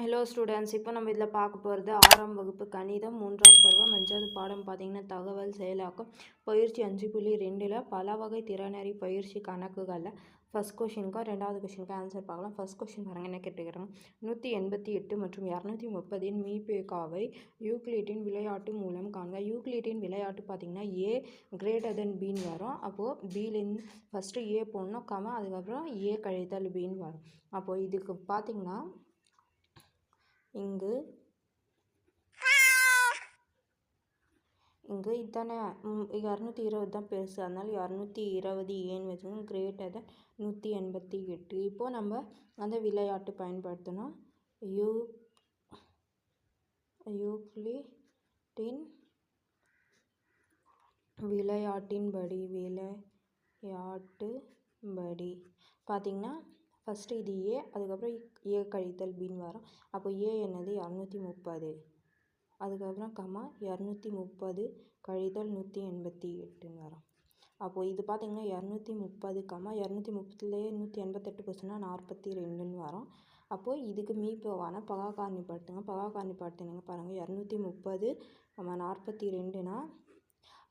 Hello students இப்போ நம்ம இதில் பார்க்க போகிறது ஆறாம் வகுப்பு கணிதம் மூன்றாம் பருவம் அஞ்சாவது பாடம் பார்த்தீங்கன்னா தகவல் செயலாக்கம் பயிற்சி அஞ்சு புள்ளி ரெண்டில் பல வகை திறனறி பயிற்சி கணக்குகளில் ஃபஸ்ட் கொஷினுக்கும் ரெண்டாவது கொஷினுக்கும் ஆன்சர் பார்க்கலாம். ஃபஸ்ட் கொஷின் பாருங்கள் என்ன கேட்டுக்கிறாங்க நூற்றி எண்பத்தி எட்டு மற்றும் இரநூத்தி முப்பதின் மீபேக்காவை யூக்ளிட்டின் விளையாட்டு மூலம் காண்க. யூக்ளிட்டின் விளையாட்டு பார்த்திங்கன்னா ஏ கிரேட்டர் தென் பின்னு வரும். அப்போது பிலேருந்து ஃபஸ்ட்டு ஏ போடணும் கம அதுக்கப்புறம் ஏ கழித்தல் பின்னு வரும். அப்போது இதுக்கு பார்த்திங்கன்னா இங்கு. இங்கு இத்தனை இரநூத்தி இருபது தான் பெருசு. அதனால் இரநூத்தி இருபது ஏன்னு வச்சுக்கோங்க? கிரேட்டர் தான் நூற்றி எண்பத்தி எட்டு. இப்போது நம்ம அந்த விளையாட்டு பயன்படுத்தணும். யூ யூக்ளிட்டின் விளையாட்டின்படி விளையாட்டுபடி பார்த்திங்கன்னா ஃபஸ்ட்டு இது ஏ அதுக்கப்புறம் ஏ கழித்தல் பின் வரும். அப்போ ஏ என்னது? இரநூத்தி முப்பது. அதுக்கப்புறம் கம்மா இரநூத்தி முப்பது கழித்தல் நூற்றி எண்பத்தி எட்டுன்னு வரும். அப்போது இது பார்த்திங்கன்னா இரநூத்தி முப்பது கம்மா இரநூத்தி முப்பத்துலேயே நூற்றி எண்பத்தெட்டு பர்சன்ட்னா நாற்பத்தி ரெண்டுன்னு வரும். அப்போது இதுக்கு மீப்போவான பகா காரணிப்படுத்துங்க பகா காரணிப்படுத்தினுங்க பாருங்கள் இரநூத்தி முப்பது நம்ம நாற்பத்தி ரெண்டுனா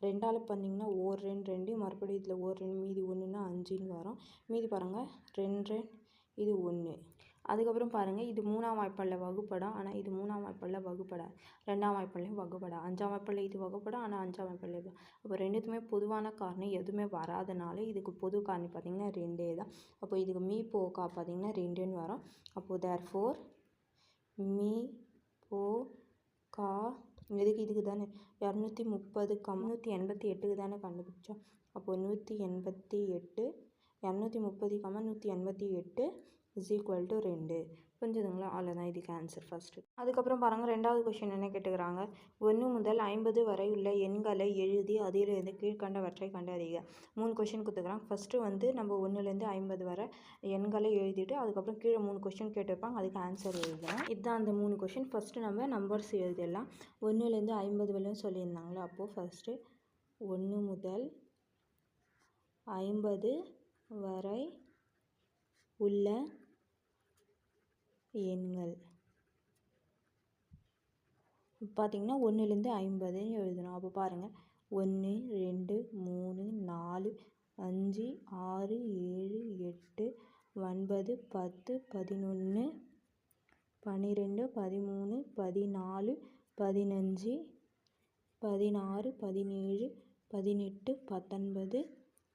ரெண்டால் பண்ணிங்கன்னா ஓர் ரெண்டு ரெண்டு மறுபடியும் இதில் ஓர் ரெண்டு மீதி ஒன்றுனா அஞ்சுன்னு வரும். மீதி பாருங்கள் ரெண்டு ரெண்டு இது ஒன்று அதுக்கப்புறம் பாருங்கள் இது மூணாம் வாய்ப்பாடில் வகுப்படம் ஆனால் இது மூணாம் வாய்ப்பாடில் வகுப்படாது ரெண்டாம் வாய்ப்பாட்லையும் வகுப்படா. அஞ்சாம் வாய்ப்பாடில் இது வகுப்படம் ஆனால் அஞ்சாம் வாய்ப்பாடில் இது அப்போ ரெண்டுத்துமே பொதுவான காரணம் எதுவுமே வராதனால இதுக்கு பொது காரணம் பார்த்திங்கன்னா ரெண்டே தான். அப்போ இதுக்கு மீ போக்கா பார்த்திங்கன்னா ரெண்டுன்னு வரும். அப்போது தேர் ஃபோர் மீ போ கா எதுக்கு இதுக்கு தானே? இரநூத்தி முப்பது கம் நூற்றி எண்பத்தி எட்டுக்கு தானே கண்டுபிடிச்சோம். அப்போது நூற்றி எண்பத்தி எட்டு இரநூத்தி முப்பது கம்மா நூற்றி எண்பத்தி எட்டு இஸ் ஈக்குவல் டு ரெண்டு. புரிஞ்சுதுங்களா? அவ்வளோதான் இதுக்கு ஆன்சர் ஃபஸ்ட்டு அதுக்கப்புறம் பாருங்கள் ரெண்டாவது கொஷின் என்ன கேட்டுக்கிறாங்க? ஒன்று முதல் ஐம்பது வரை உள்ள எண்களை எழுதி அதிலிருந்து கீழ்கண்டவற்றை கண்டறிக. மூணு கொஷின் கொடுத்துக்கிறாங்க. ஃபஸ்ட்டு வந்து நம்ம ஒன்றுலேருந்து ஐம்பது வரை எண்களை எழுதிட்டு அதுக்கப்புறம் கீழே மூணு கொஷின் கேட்டிருப்பாங்க அதுக்கு ஆன்சர் எழுதலாம். இதுதான் அந்த மூணு கொஷின் ஃபஸ்ட்டு நம்ம நம்பர்ஸ் எழுதிடலாம். ஒன்றுலேருந்து ஐம்பது வரையும் சொல்லியிருந்தாங்களே? அப்போது ஃபஸ்ட்டு ஒன்று முதல் ஐம்பது வரை உள்ள எண்கள். பார்த்திங்கன்னா ஒன்றுலேருந்து ஐம்பதுன்னு எழுதணும். அப்போ பாருங்கள் ஒன்று ரெண்டு மூணு நாலு அஞ்சு ஆறு ஏழு எட்டு ஒன்பது பத்து பதினொன்று பன்னிரெண்டு பதிமூணு பதினாலு பதினஞ்சு பதினாறு பதினேழு பதினெட்டு பத்தொன்பது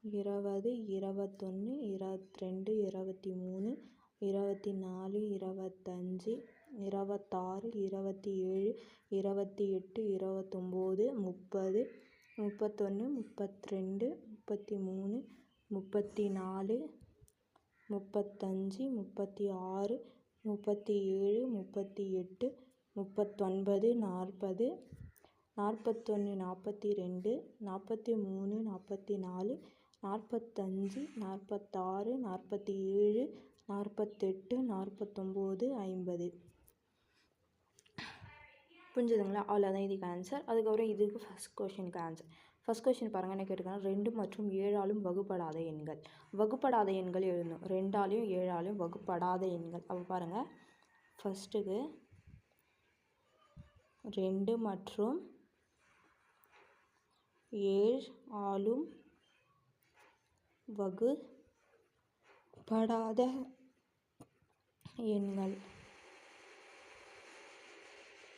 இருபது இருபத்தொன்னு இருபத்ரெண்டு இருபத்தி மூணு இருபத்தி நாலு இருபத்தஞ்சி இருபத்தாறு இருபத்தி ஏழு இருபத்தி எட்டு இருபத்தொம்போது முப்பது முப்பத்தொன்று முப்பத்ரெண்டு முப்பத்தி மூணு முப்பத்தி நாலு முப்பத்தஞ்சு முப்பத்தி ஆறு முப்பத்தி ஏழு முப்பத்தி எட்டு முப்பத்தொன்பது நாற்பது நாற்பத்தொன்று நாற்பத்தி ரெண்டு நாற்பத்தி மூணு நாற்பத்தி நாலு நாற்பத்தஞ்சு நாற்பத்தாறு நாற்பத்தி ஏழு நாற்பத்தெட்டு நாற்பத்தொம்போது ஐம்பது. புரிஞ்சுதுங்களா? அவ்வளோதான் இதுக்கு ஆன்சர் அதுக்கப்புறம் இதுக்கு ஃபஸ்ட் கொஷினுக்கு ஆன்சர் ஃபஸ்ட் கொஷின் பாருங்கள் என்ன கேட்டிருக்காங்க ரெண்டு மற்றும் ஏழாலும் வகுப்படாத எண்கள். வகுப்படாத எண்கள் எழுதணும். ரெண்டாலையும் ஏழாலையும் வகுப்படாத எண்கள். அப்போ பாருங்கள் ஃபஸ்ட்டுக்கு ரெண்டு மற்றும் ஏழு ஆளும் வகுப்படாத எண்கள்.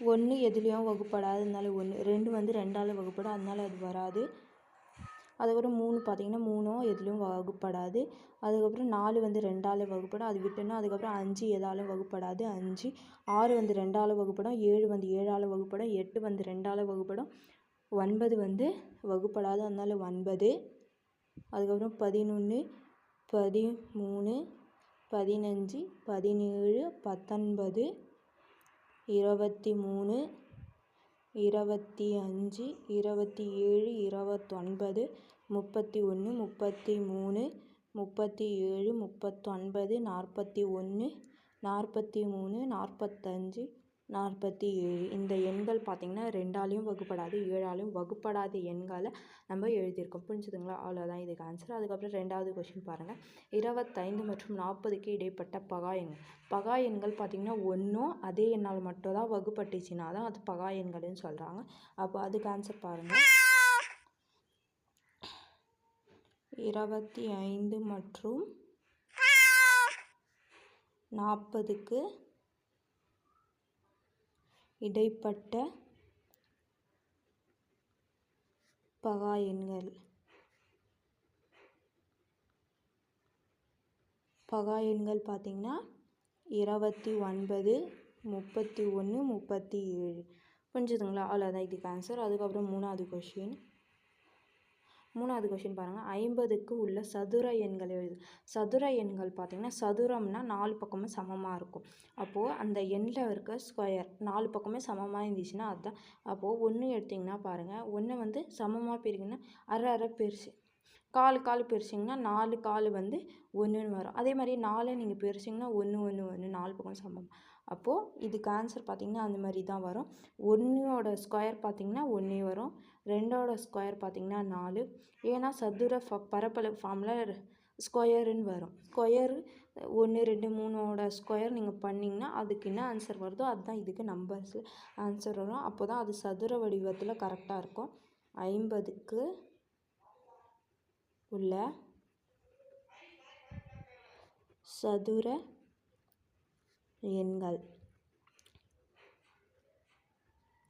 ஒன்று எதுலேயும் வகுப்படாததுனால ஒன்று ரெண்டு வந்து ரெண்டால் வகுப்படும் அதனால அது வராது. அதுக்கப்புறம் மூணு பார்த்திங்கன்னா மூணும் எதுலேயும் வகுப்படாது. அதுக்கப்புறம் நாலு வந்து ரெண்டால் வகுப்படும் அது விட்டோன்னா அதுக்கப்புறம் அஞ்சு எதாலும் வகுப்படாது. அஞ்சு ஆறு வந்து ரெண்டால் வகுப்படும் ஏழு வந்து ஏழால் வகுப்படும் எட்டு வந்து ரெண்டால் வகுப்படும் ஒன்பது வந்து வகுப்படாது. அதனால ஒன்பது. அதுக்கப்புறம் பதினொன்று பதிமூணு பதினஞ்சு பதினேழு பத்தொன்பது இருபத்தி மூணு இருபத்தி அஞ்சு இருபத்தி ஏழு இருபத்தொன்பது முப்பத்தி ஒன்று முப்பத்தி மூணு முப்பத்தி ஏழு முப்பத்தொன்பது நாற்பத்தி ஒன்று நாற்பத்தி மூணு நாற்பத்தஞ்சு நாற்பத்தி ஏழு. இந்த எண்கள் பார்த்திங்கன்னா ரெண்டாலையும் வகுப்படாது ஏழாலையும் வகுப்படாத எண்களை நம்ம எழுதியிருக்கோம். புரிஞ்சுதுங்களா? அவ்வளோதான் இதுக்கு ஆன்சர் அதுக்கப்புறம் ரெண்டாவது கொஷின் பாருங்கள் இருபத்தைந்து மற்றும் நாற்பதுக்கு இடைப்பட்ட பகா எண். பகா எண்கள் பார்த்திங்கன்னா ஒன்றும் அதே எண்ணால் மட்டும் தான் வகுப்பட்டுச்சுன்னா தான் அது பகா எண்கள்னு சொல்கிறாங்க அப்போ அதுக்கு ஆன்சர் பாருங்கள் இருபத்தி ஐந்து மற்றும் நாற்பதுக்கு இடைப்பட்ட பகா எண்கள் பகா எண்கள் பார்த்திங்கன்னா இருபத்தி ஒன்பது முப்பத்தி ஒன்று முப்பத்தி ஏழு புரிஞ்சுதுங்களா? அவ்வளோதான் இதுக்கு ஆன்சர் அதுக்கப்புறம் மூணாவது கொஷின் மூணாவது கொஷின் பாருங்கள் ஐம்பதுக்கு உள்ள சதுர எண்கள் எழுது. சதுர எண்கள் பார்த்திங்கன்னா சதுரம்னா நாலு பக்கமும் சமமாக இருக்கும். அப்போது அந்த எண்ணில் இருக்க ஸ்கொயர் நாலு பக்கமே சமமாக இருந்துச்சுன்னா அதுதான் அப்போது ஒன்று எடுத்திங்கன்னா பாருங்கள் ஒன்று வந்து சமமாக பிரிங்கன்னா அரை அரை பெருசு. கால் கால் பிரிச்சிங்கன்னா நாலு கால் வந்து ஒன்றுன்னு வரும். அதே மாதிரி நாலு நீங்கள் பிரிச்சிங்கன்னா ஒன்று ஒன்று ஒன்று நாலு பக்கம் சமம். அப்போது இதுக்கு ஆன்சர் பார்த்திங்கன்னா அந்த மாதிரி தான் வரும். ஒன்றோட ஸ்கொயர் பார்த்திங்கன்னா ஒன்றே வரும். ரெண்டோட ஸ்கொயர் பார்த்திங்கன்னா நாலு. ஏன்னா சதுர ஃப பரப்பளவு ஃபார்மில் ஸ்கொயருன்னு வரும். ஸ்கொயரு ஒன்று ரெண்டு மூணோட ஸ்கொயர் நீங்கள் பண்ணிங்கன்னா அதுக்கு என்ன ஆன்சர் வருதோ அதுதான் இதுக்கு நம்பர்ஸில் ஆன்சர் வரும். அப்போ தான் அது சதுர வடிவத்தில் கரெக்டாக இருக்கும். ஐம்பதுக்கு உள்ள சதுர எண்கள்.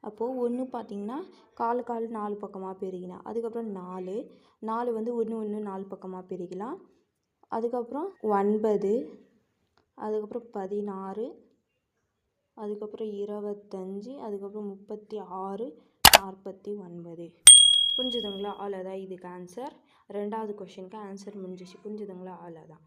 அப்போது ஒன்று பார்த்திங்கன்னா காலு கால் நாலு பக்கமாக பிரிக்கலாம் அதுக்கப்புறம் நாலு. நாலு வந்து ஒன்று ஒன்று நாலு பக்கமாக பிரிக்கலாம் அதுக்கப்புறம் ஒன்பது. அதுக்கப்புறம் பதினாறு. அதுக்கப்புறம் இருபத்தஞ்சி. அதுக்கப்புறம் முப்பத்தி ஆறு நாற்பத்தி ஒன்பது புரிஞ்சுதுங்களா? அவ்வளோதான் இதுக்கு ஆன்சர் ரெண்டாவது கொஷனுக்கு ஆன்சர் முடிஞ்சிச்சு. புரிஞ்சுதுங்களா? அவ்வளோதான்.